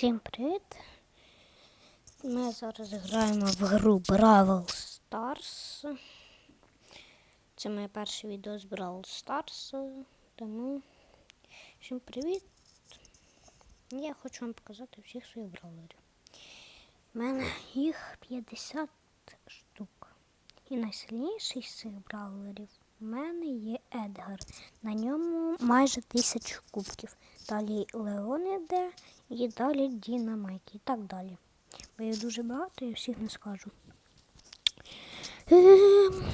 Всім привіт! Ми зараз граємо в гру Бравл Stars. Це моє перше відео з Бравл Stars. Тому всім привіт! Я хочу вам показати всіх своїх бравлерів. У мене їх 50 штук. І найсильніший з цих бравлерів у мене є Едгар. На ньому майже тисячу кубків. Далі Леон іде і далі Дінамайк і так далі. Бо їх дуже багато, я всіх не скажу. Ем,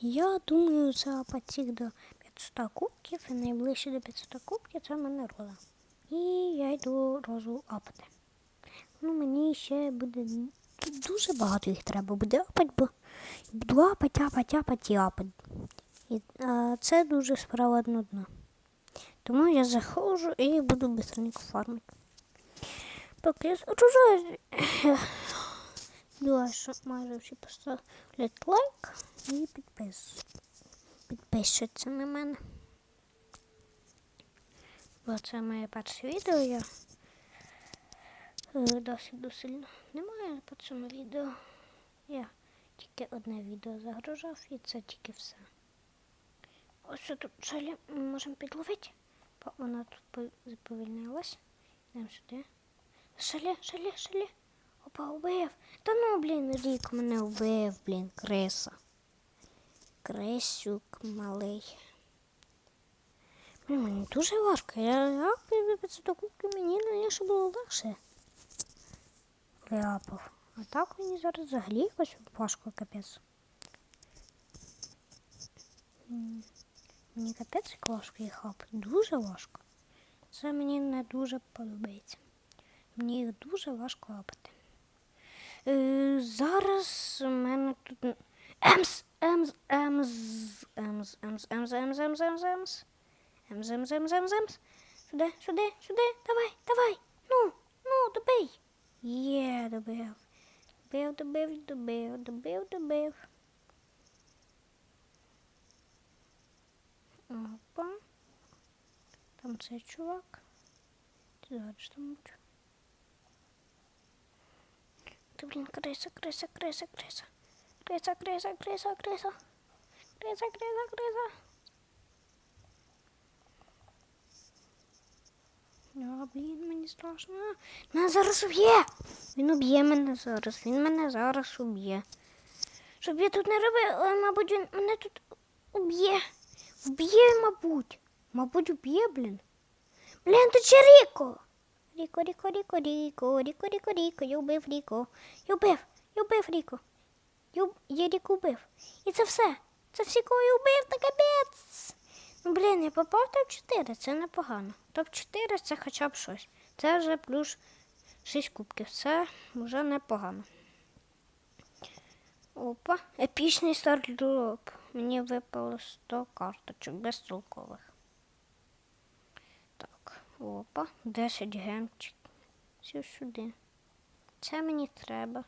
я думаю, запати до 500 кубків і найближче до 500 кубків це в мене роза. І я йду розу апати. Ну, мені ще буде дуже багато їх треба буде апати, бо буду апати, апати, апати апати. І, а, це дуже справа нудна. Тому я заходжу і буду быстренько фармити. Поки я загружаю, думаю, що майже всі поставлять лайк і підпис. підпишуться на мене. Бо це моє перше відео. Я е, досить досить немає по цьому відео. Я тільки одне відео загружав і це тільки все. Ось тут шалі ми можемо підловити. Бо вона тут по- заповільнилась. Йдемо сюди. Шалі, шалі, шалі. Опа, убив. Та ну, блін, рік мене вбив, блін, криса. Крисюк малий. Блін, мені дуже важко. Я я під 500 кубків мені раніше було легше. Ляпав. А так мені зараз взагалі якось важко капець. Мені капець як важко їх хапати. Дуже важко. Це мені не дуже подобається. Мені їх дуже важко лапати. Е, зараз у мене тут Емс, емс, емс, емс, емс, емс, емс, емс, емс, емс. Емс, емс, емс, емс, емс. Сюди, сюди, сюди, давай, давай. Ну, ну, добий. Є, добив. Добив, добив, добив, добив, добив. Опа. Там цей чувак. Зараз там будь. Ти, блін, криса, криса, криса, криса. Криса, криса, криса, криса. Криса, криса, криса. А, блін, мені страшно. Мене зараз уб'є. Він уб'є мене зараз. Він мене зараз уб'є. Щоб я тут не робив, але, мабуть, він мене тут уб'є. Вб'є, мабуть. Мабуть, вб'є, блін. Блін, тут ще Ріко. Ріко, Ріко, Ріко, Ріко, Ріко, Ріко, Ріко. Я вбив Ріко. Я вбив, я вбив Ріко. Я, Ріко вбив. І це все. Це всі, кого я вбив, та капець. Блін, я попав в топ-4, це непогано. Топ-4 це хоча б щось. Це вже плюс 6 кубків. Це вже непогано. Опа, епічний стардроп. Мені випало 100 карточок безтолкових. Опа, 10 гемчик. Все сюди. Це мені треба.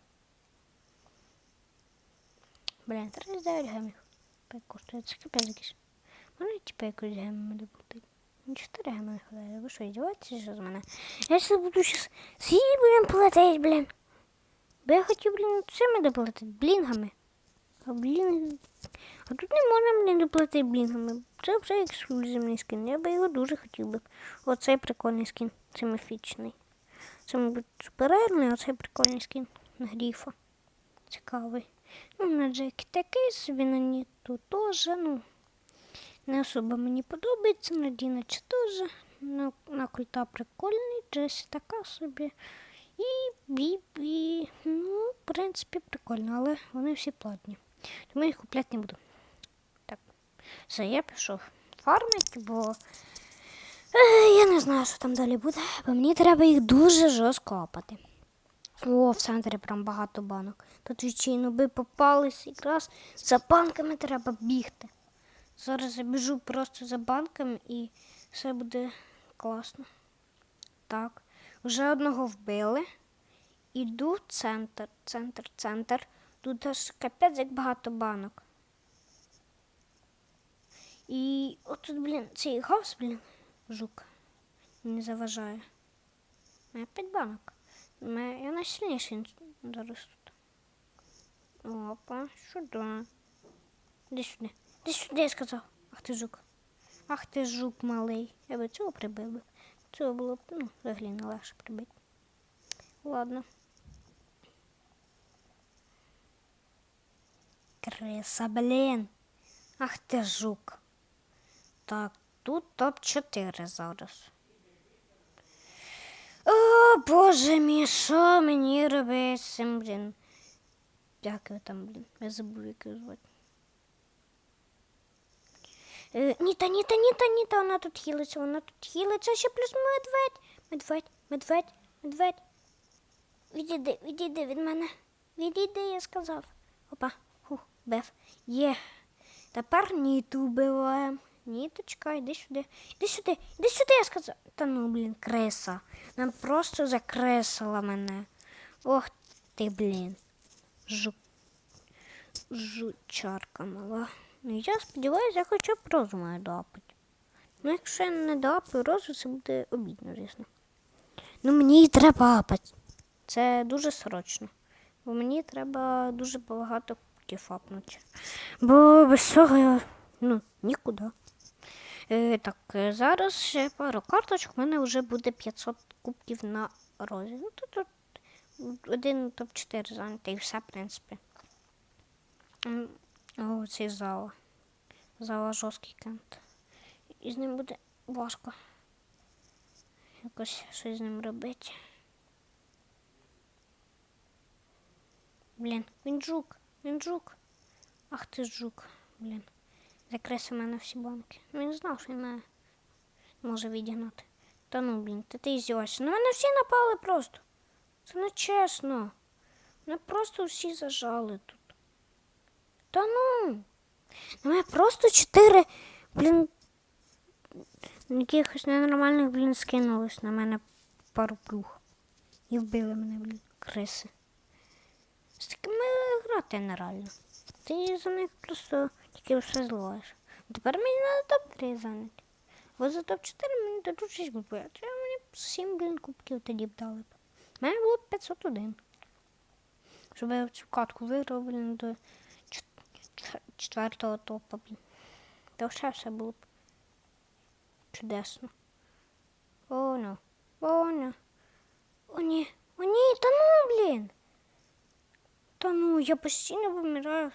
Блін, 39 гемів. Коштує. Це капець якийсь. Може, типа якось гемами доплатити. Ну, 4 геми не хватає. Ви що, ідіотці що з мене? Я ще буду щас всі будемо платити, блін. Бо я хотів, блін, цими доплатити, блінгами. А блін. А тут не можна мені доплатити блінгами. Це вже ексклюзивний скін. Я би його дуже хотів би. Оцей прикольний скін. Це міфічний. Це, мабуть, суперерний, а цей прикольний скін на гріфа. Цікавий. Ну, на Джекі такий собі на Ніту теж, ну. Не особо мені подобається, на Дінача теж. На, на культа прикольний, Джесі така собі. І Бібі, ну, в принципі, прикольно, але вони всі платні. Тому їх купляти не буду. Так, все, я пішов фармити, бо е, я не знаю, що там далі буде, бо мені треба їх дуже жорстко апати. О, в центрі прям багато банок. Тут відчайно би попались, якраз за банками треба бігти. Зараз я біжу просто за банками і все буде класно. Так, вже одного вбили. Іду в центр, центр, центр. Тут аж капець як багато банок. І отут, блін, цей гаус, блін, жук не заважає. А п'ять банок. Ме- Я найсильніший зараз тут. Опа, сюди. Іди сюди. Іди сюди, я сказав. Ах ти жук. Ах ти жук малий. Я би цього прибив би. Цього було б, ну, взагалі не легше прибити. Ладно. Криса, блін. Ах ти жук. Так, тут топ-4 зараз. О, боже мій, що мені робити з цим, блін? Як його там, блін? Я забув, як його звати. Е, Ніта, Ніта, Ніта, Ніта, вона тут хілиться, вона тут хілиться, ще плюс медведь. Медведь, медведь, медведь. Відійди, відійди від мене. Відійди, я сказав. Опа, беф. Є. Тепер Ніту вбиваємо. Ніточка, йди сюди. Іди сюди, іди сюди, я сказав. Та ну, блін, криса. Вона просто закресила мене. Ох ти, блін. Жу... Жучарка мала. Ну, я сподіваюся, я хоча б розу маю доапати. Ну, якщо я не доапаю розу, це буде обідно, звісно. Ну, мені і треба апати. Це дуже срочно. Бо мені треба дуже багато кубків апнути. Бо без цього ну, нікуди. Е, так, е, зараз ще пару карточок. У мене вже буде 500 кубків на розі. Ну, тут, тут один топ-4 зайнятий і все, в принципі. О, цей зала. Зала жорсткий кент. І з ним буде важко. Якось щось з ним робити. Блін, він жук, він жук. Ах ти жук, блін. Закрес у мене всі банки. Він знав, що він мене може відігнати. Та ну, блін, та ти здіваєшся. На мене всі напали просто. Це не чесно. Мене просто всі зажали тут. Та ну. На мене просто чотири, блін, якихось ненормальних, блін, скинулись на мене пару плюх. І вбили мене, блін, криси. Грати нереально. Ти за них просто тільки все зливаєш. Тепер мені треба топ-3 зайняти. Бо за топ-4 мені дадуть 6 кубків. А це мені 7, блін, кубків тоді б дали б. У мене було б 501. Щоб я цю катку виграв, блін, до чет- чет- четвертого топа, блін. Та ще все було б чудесно. О, ну. О, ну. О, ні. О, ні, та ну, блін. Та ну, я постійно вимираю.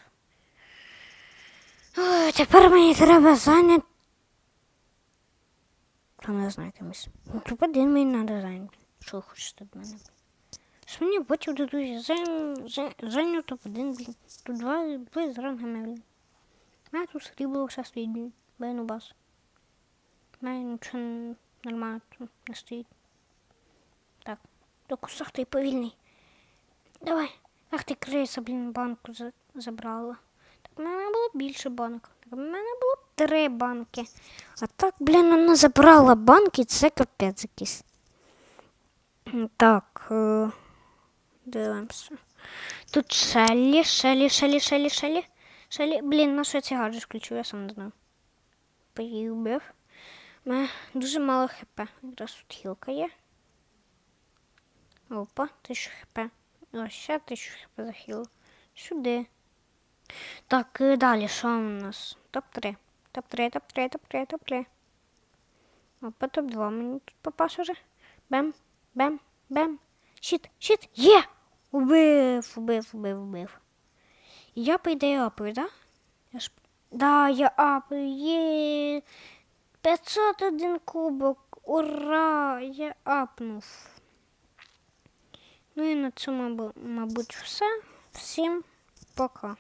Ой, тепер мені треба зайняти. Та не знаю кимось. Ну, топ-1 мені треба зайняти. Що хочете від мене? Що мені потім дадуть зайню, зайню топ-1, блін. Тут два, два з рангами, блін. Мене тут срібло все стоїть, блін. Бейну бас. Мене нічого нормально тут не стоїть. Так, до кусах ти повільний. Давай. Ах ти криса, блін, банку за- забрала. Так в мене було більше банок. Так в мене було три банки. А так, блін, вона забрала банки, це капець якийсь. Так. Е- дивимося. Тут Шеллі, Шеллі, Шеллі, Шеллі, Шеллі. Шеллі. Блін, на що я ці гаджет включив, я сам не знаю. Поїбив. Мене дуже мало хп. Якраз тут хілка є. Опа, 1000 хп. О, ще 1000 хп захило. Сюди. Так, і далі, що у нас? Топ-3. Топ-3, топ-3, топ-3, топ-3. Опа, топ-2 мені тут попався вже. Бем, бем, бем. Щит, щит, є! Убив, убив, убив, убив. Я, по ідеї, да? Я ж... Да, я апаю, є. 501 кубок. Ура! Я апнув. Ну і на цьому, мабуть, все. Всім пока.